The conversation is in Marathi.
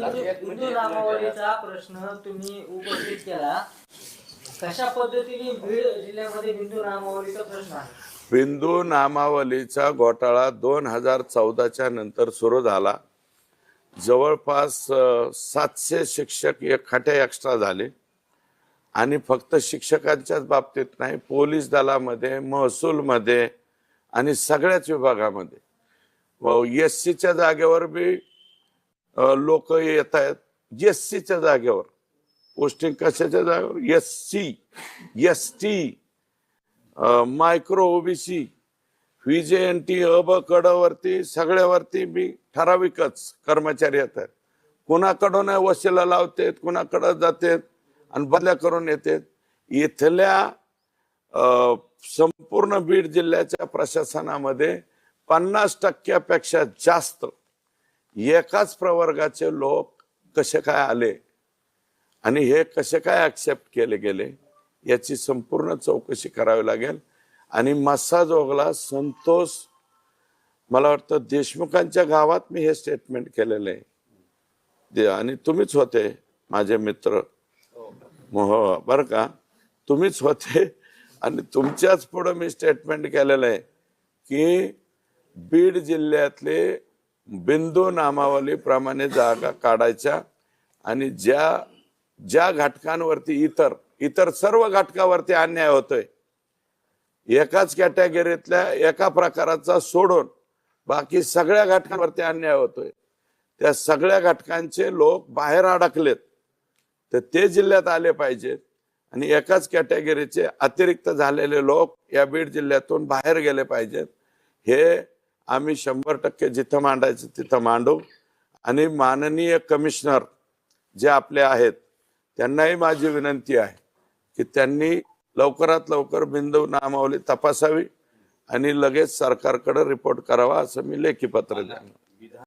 हिंदू नामावलीचा प्रश्न तुम्ही उपस्थित केला. कशा पद्धतीने बीड जिल्ह्यामध्ये हिंदू नामावलीचा प्रश्न आहे? हिंदू नामावलीचा घोटाळा दोन हजार चौदाच्या नंतर सुरू झाला. जवळपास सातशे शिक्षक एखाट्या एक्स्ट्रा झाले. आणि फक्त शिक्षकांच्याच बाबतीत नाही पोलीस दलामध्ये महसूलमध्ये आणि सगळ्याच विभागामध्ये. एस सीच्या जागेवर बी लोक येत आहेत एस सीच्या जागेवर. पोस्टिंग कशाच्या जागेवर? S C. S T. Micro OBC. V J N T अब कडवरती सगळ्यावरती मी ठराविकच कर्मचारी येतात कुणाकडून वशिला लावतेत कुणाकडं जातेत आणि बदल्या करून येतात. इथल्या संपूर्ण बीड जिल्ह्याच्या प्रशासनामध्ये पन्नास टक्क्यापेक्षा जास्त एकाच प्रवर्गाचे लोक कसे काय आले आणि हे कसे काय ऍक्सेप्ट केले गेले याची संपूर्ण चौकशी करावी लागेल. आणि मस्साजोगला संतोष मला वाटतं देशमुखांच्या गावात मी हे स्टेटमेंट केलेलं. आहे दे- आणि तुम्हीच होते माझे मित्र. मोह बरं का? तुम्हीच होते आणि तुमच्याच पुढं मी स्टेटमेंट केलेलं आहे की बीड जिल्ह्यातले बिंदू नामावलीप्रमाणे जागा काढायच्या आणि ज्या ज्या घटकांवरती इतर इतर सर्व घटकावरती अन्याय होतोय एकाच कॅटेगरीतल्या एका प्रकाराचा सोडून बाकी सगळ्या घटकांवरती अन्याय होतोय. त्या सगळ्या घटकांचे लोक बाहेर अडकलेत. तर ते जिल्ह्यात आले पाहिजेत आणि एकाच कॅटेगरीचे अतिरिक्त झालेले लोक या बीड जिल्ह्यातून बाहेर गेले पाहिजेत. हे आम्ही शंभर टक्के जिथं मांडायचं तिथं मांडू. आणि माननीय कमिशनर जे आपले आहेत त्यांनाही माझी विनंती आहे की त्यांनी लवकरात लवकर बिंदू नामावली तपासावी आणि लगेच सरकारकडे रिपोर्ट करावा असं मी लेखी पत्र द्या